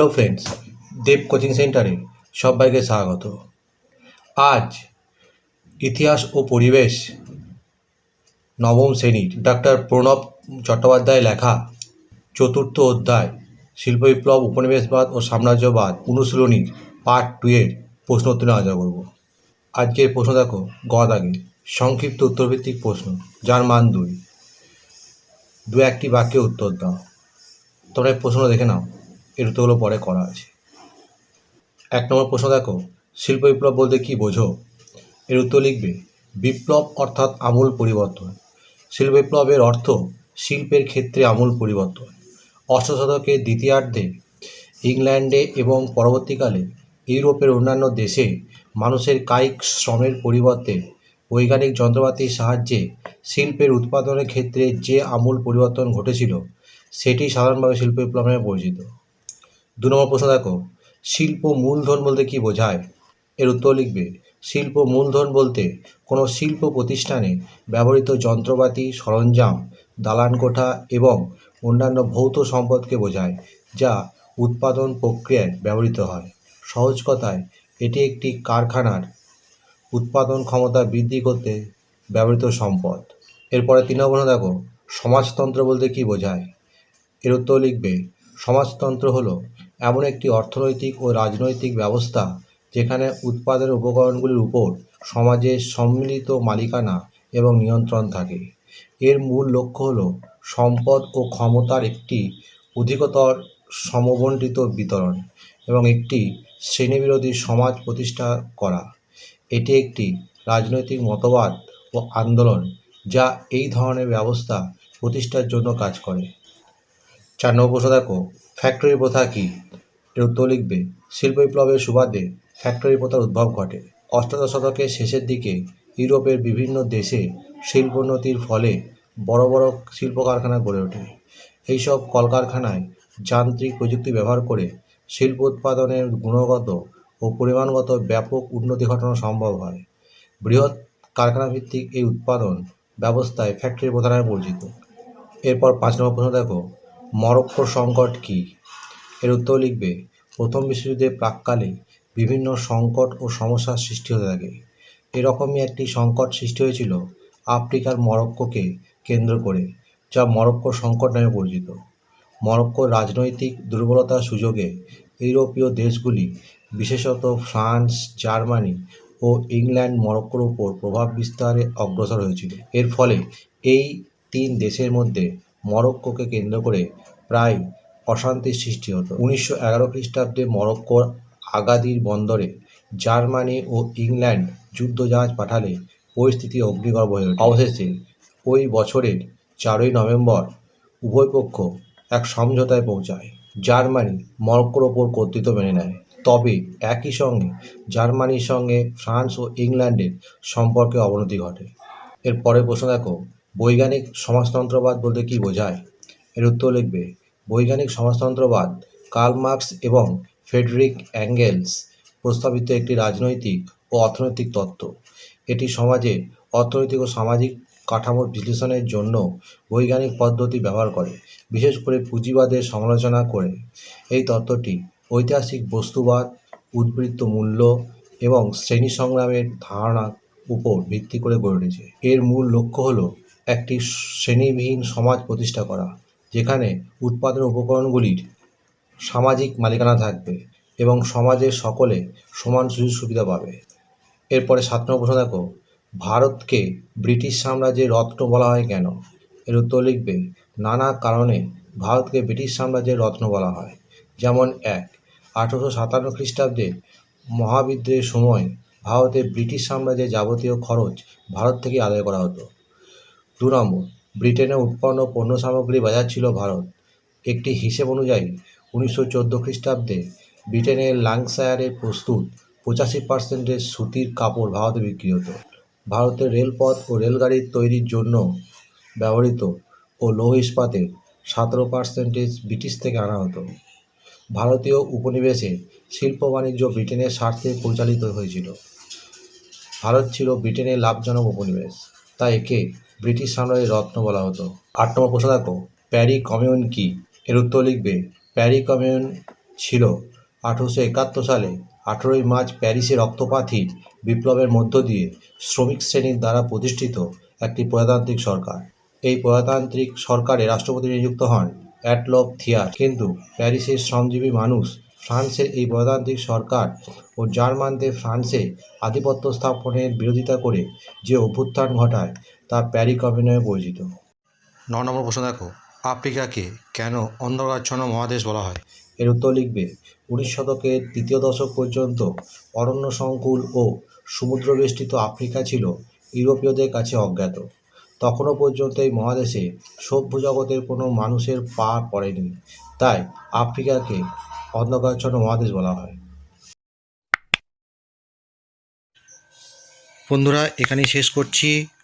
Hello friends দেব coaching সেন্টারে সবাইকে স্বাগত। আজ ইতিহাস ও পরিবেশ নবম শ্রেণির ডাক্তার প্রণব চট্টোপাধ্যায় লেখা চতুর্থ অধ্যায়, শিল্প বিপ্লব, উপনিবেশবাদ ও সাম্রাজ্যবাদ অনুশীলনীর পার্ট টু এর প্রশ্ন উত্তরে আলোচনা করব। আজকের প্রশ্ন দেখো গ দাগে সংক্ষিপ্ত উত্তরভিত্তিক প্রশ্ন, যার মান দুই। দু একটি বাক্যে উত্তর দাও। তোমরা প্রশ্ন দেখে নাও। এর পরে করা আছে এক নম্বর প্রশ্ন দেখো, শিল্প বিপ্লব বলতে কি বোঝো? এর উত্তর লিখবে, বিপ্লব অর্থাৎ আমূল পরিবর্তন। শিল্প বিপ্লবের অর্থ শিল্পের ক্ষেত্রে আমূল পরিবর্তন। অষ্ট শতকের দ্বিতীয়ার্ধে ইংল্যান্ডে এবং পরবর্তীকালে ইউরোপের অন্যান্য দেশে মানুষের কায়িক শ্রমের পরিবর্তে বৈজ্ঞানিক যন্ত্রপাতির সাহায্যে শিল্পের উৎপাদনের ক্ষেত্রে যে আমূল পরিবর্তন ঘটেছিল, সেটি সাধারণভাবে শিল্প বিপ্লব নামে পরিচিত। দু নম্বর প্রশ্ন দেখো শিল্প মূলধন বলতে কি বোঝায়? এর উত্তর লিখবে, শিল্প মূলধন বলতে কোনো শিল্প প্রতিষ্ঠানে ব্যবহৃত যন্ত্রপাতি, সরঞ্জাম দালান কোঠা এবং অন্যান্য ভৌত সম্পদকে বোঝায়, যা উৎপাদন প্রক্রিয়ায় ব্যবহৃত হয়। সহজ কথায়, এটি একটি কারখানার উৎপাদন ক্ষমতা বৃদ্ধি করতে ব্যবহৃত সম্পদ। এরপরে তিন নম্বর দেখো, সমাজতন্ত্র বলতে কি বোঝায়? এর উত্তর লিখবে, সমাজতন্ত্র হলো এমন একটি অর্থনৈতিক ও রাজনৈতিক ব্যবস্থা যেখানে উৎপাদনের উপকরণগুলির উপর সমাজের সম্মিলিত মালিকানা এবং নিয়ন্ত্রণ থাকে। এর মূল লক্ষ্য হল সম্পদ ও ক্ষমতার একটি অধিকতর সমবন্টিত বিতরণ এবং একটি শ্রেণীবিরোধী সমাজ প্রতিষ্ঠা করা। এটি একটি রাজনৈতিক মতবাদ ও আন্দোলন যা এই ধরনের ব্যবস্থা প্রতিষ্ঠার জন্য কাজ করে। চার নম্বর দেখো। ফ্যাক্টরি প্রথা কী? এর উত্তর লিখবে, শিল্প বিপ্লবের সুবাদে ফ্যাক্টরি প্রথার উদ্ভব ঘটে। অষ্টাদশ শতকের শেষের দিকে ইউরোপের বিভিন্ন দেশে শিল্পোন্নতির ফলে বড় বড় শিল্প কারখানা গড়ে ওঠে। এইসব কলকারখানায় যান্ত্রিক প্রযুক্তি ব্যবহার করে শিল্প উৎপাদনের গুণগত ও পরিমাণগত ব্যাপক উন্নতি ঘটানো সম্ভব হয়। বৃহৎ কারখানা ভিত্তিক এই উৎপাদন ব্যবস্থায় ফ্যাক্টরি প্রথা নামে পরিচিত। এরপর পাঁচ নম্বর প্রশ্ন দেখো। মরক্কোর সংকট কী? এর উত্তর লিখবে, প্রথম বিশ্বযুদ্ধের প্রাককালে বিভিন্ন সংকট ও সমস্যার সৃষ্টি হতে থাকে। এরকমই একটি সংকট সৃষ্টি হয়েছিল আফ্রিকার মরক্কোকে কেন্দ্র করে, যা মরক্কো সংকট নামে পরিচিত। মরক্কোর রাজনৈতিক দুর্বলতার সুযোগে ইউরোপীয় দেশগুলি, বিশেষত ফ্রান্স, জার্মানি ও ইংল্যান্ড মরক্কোর উপর প্রভাব বিস্তারে অগ্রসর হয়েছিল। এর ফলে এই তিন দেশের মধ্যে মরক্কোকে কেন্দ্র করে প্রায় অশান্তির সৃষ্টি হতো। উনিশশো এগারো খ্রিস্টাব্দে মরক্কোর আগাদির বন্দরে জার্মানি ও ইংল্যান্ড যুদ্ধজাহাজ পাঠালে পরিস্থিতি অগ্নিগর্ভ হয়ে অবশেষে ওই বছরের চারই নভেম্বর উভয় পক্ষ এক সমঝোতায় পৌঁছায়। জার্মানি মরক্কোর ওপর কর্তৃত্ব মেনে নেয়। তবে একই সঙ্গে জার্মানির সঙ্গে ফ্রান্স ও ইংল্যান্ডের সম্পর্কে অবনতি ঘটে। এর পরে প্রশ্ন দেখো। বৈজ্ঞানিক সমাজতন্ত্রবাদ বলতে কী বোঝায়? এর উত্তর লিখবে, বৈজ্ঞানিক সমাজতন্ত্রবাদ, কার্ল মার্কস এবং ফ্রেডরিক অ্যাঙ্গেলস প্রস্তাবিত একটি রাজনৈতিক ও অর্থনৈতিক তত্ত্ব। এটি সমাজে অর্থনৈতিক ও সামাজিক কাঠামোর বিশ্লেষণের জন্য বৈজ্ঞানিক পদ্ধতি ব্যবহার করে, বিশেষ করে পুঁজিবাদের সমালোচনা করে। এই তত্ত্বটি ঐতিহাসিক বস্তুবাদ, উদ্বৃত্ত মূল্য এবং শ্রেণি সংগ্রামের ধারণার উপর ভিত্তি করে গড়ে উঠেছে। এর মূল লক্ষ্য হলো একটি শ্রেণীবিহীন সমাজ প্রতিষ্ঠা করা, যেখানে উৎপাদন উপকরণগুলির সামাজিক মালিকানা থাকবে এবং সমাজের সকলে সমান সুযোগ সুবিধা পাবে। এরপরে সাত নম্বর প্রশ্ন দেখো, ভারতকে ব্রিটিশ সাম্রাজ্যের রত্ন বলা হয় কেন? এর উত্তর লিখবে, নানা কারণে ভারতকে ব্রিটিশ সাম্রাজ্যের রত্ন বলা হয়। যেমন এক, আঠেরোশো সাতান্ন খ্রিস্টাব্দে মহাবিদ্রোহের সময় ভারতে ব্রিটিশ সাম্রাজ্যের যাবতীয় খরচ ভারত থেকে আদায় করা হতো। দু নম্বর ব্রিটেনে উৎপন্ন পণ্য সামগ্রী বাজার ছিল ভারত। একটি হিসেব অনুযায়ী, উনিশশো চোদ্দ খ্রিস্টাব্দে ব্রিটেনের লাংশায়ারে প্রস্তুত পঁচাশি পার্সেন্টের সুতির কাপড় ভারতে বিক্রি হতো। ভারতের রেলপথ ও রেলগাড়ির তৈরির জন্য ব্যবহৃত ও লৌহ ইস্পাতের সতেরো পার্সেন্টেজ ব্রিটিশ থেকে আনা হতো। ভারতীয় উপনিবেশে শিল্প বাণিজ্য ব্রিটেনের স্বার্থে পরিচালিত হয়েছিল। ভারত ছিল ব্রিটেনের লাভজনক উপনিবেশ, তাই একে ব্রিটিশ সাম্রাজ্যের রত্ন বলা হতো। আট নম্বর প্রশ্ন দেখো প্যারি কমিউন কি? এর উত্তর লিখবে, প্যারি কমিউন ছিল আঠেরোশো একাত্তর সালে আঠেরোই মার্চ প্যারিসে রক্তপাতহীন বিপ্লবের মধ্য দিয়ে শ্রমিক শ্রেণির দ্বারা প্রতিষ্ঠিত একটি প্রজাতান্ত্রিক সরকার। এই প্রজাতান্ত্রিক সরকারে রাষ্ট্রপতি নিযুক্ত হন অ্যাটলফ থিয়ার। কিন্তু প্যারিসের শ্রমজীবী মানুষ ফ্রান্সের এই প্রজাতান্ত্রিক সরকার ও জার্মানদের ফ্রান্সে আধিপত্য স্থাপনের বিরোধিতা করে যে অভ্যুত্থান ঘটায় তা প্যারি কমিউনে পরিচিত। ন নম্বর প্রশ্ন দেখো আফ্রিকাকে কেন অন্ধকারচ্ছন্ন মহাদেশ বলা হয়? এর উত্তর লিখবে উনিশ শতকের তৃতীয় দশক পর্যন্ত অরণ্য সংকুল ও সমুদ্রবেষ্টিত আফ্রিকা ছিল ইউরোপীয়দের কাছে অজ্ঞাত। তখনও পর্যন্ত এই মহাদেশে সভ্য জগতের কোনো মানুষের পা পড়েনি। তাই আফ্রিকাকে অন্ধকারচ্ছন্ন মহাদেশ বলা হয়। বন্ধুরা এখানেই শেষ করছি।